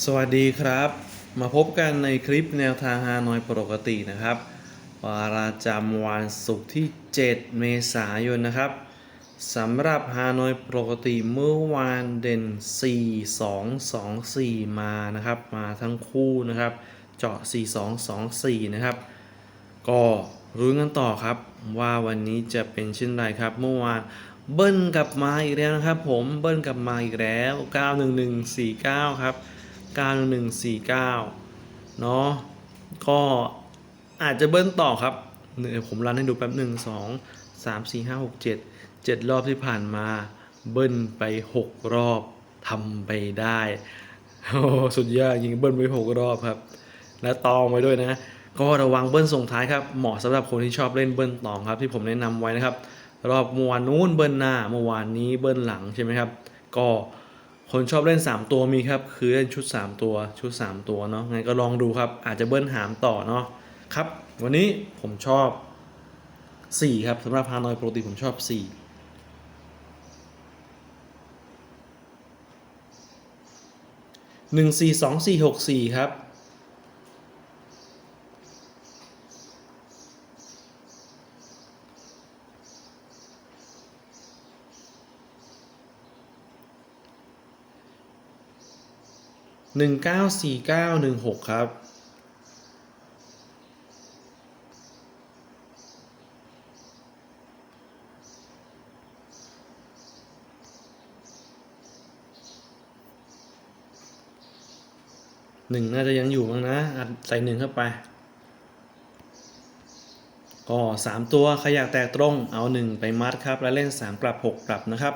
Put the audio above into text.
สวัสดีครับ มาพบกันในคลิปแนวทางฮานอยปกตินะครับ วาระจำวันศุกร์ที่ 7 เมษายนนะครับสำหรับฮานอยปกติเมื่อวานเด่น 4 2 2 4 มานะครับ มาทั้งคู่นะครับ เจาะ 4 2 2 4 นะครับ ก็รู้กันต่อครับว่าวันนี้จะเป็นเช่นไรครับเมื่อวานเบิ้ลกลับมาอีกแล้วนะครับ ผมเบิ้ลกลับมาอีกแล้ว 91149 ครับ 91149 เนาะก็อาจจะเบิ้ลต่อครับเดี๋ยวผมรันให้ดูแป๊บหนึ่งสองสามสี่ห้าหกเจ็ดเจ็ดรอบที่ผ่านมา เบิ้ลไปหกรอบทำไปได้โอ้สุดยอดยิงเบิ้ลไปหกรอบครับ และตองไว้ด้วยนะ ก็ระวังเบิ้ลส่งท้ายครับ เหมาะสำหรับคนที่ชอบเล่นเบิ้ลตองครับ ที่ผมแนะนำไว้นะครับ รอบเมื่อวานนู้นเบิ้ลหน้าเมื่อวานนี้เบิ้ลหลังใช่ไหมครับ ก็ คนชอบเล่น 3 ตัวมีครับ คือเล่นชุด 3 ตัวชุด 3 ตัวเนาะงั้นก็ลองดูครับ อาจจะเบิ้ลหามต่อเนาะครับ วันนี้ผมชอบ 4 ครับสำหรับฮานอยโปรตีผมชอบ 4หนึ่งสี่สองสี่หกสี่ครับ หนึ่งเก้าสี่เก้าหนึ่งหกครับ หนึ่งน่าจะยังอยู่มั้งนะอัดใส่หนึ่งเข้าไป ก็สามตัวใครอยากแตกตรงเอาหนึ่งไปมัดครับ แล้วเล่นสามกลับหกกลับนะครับ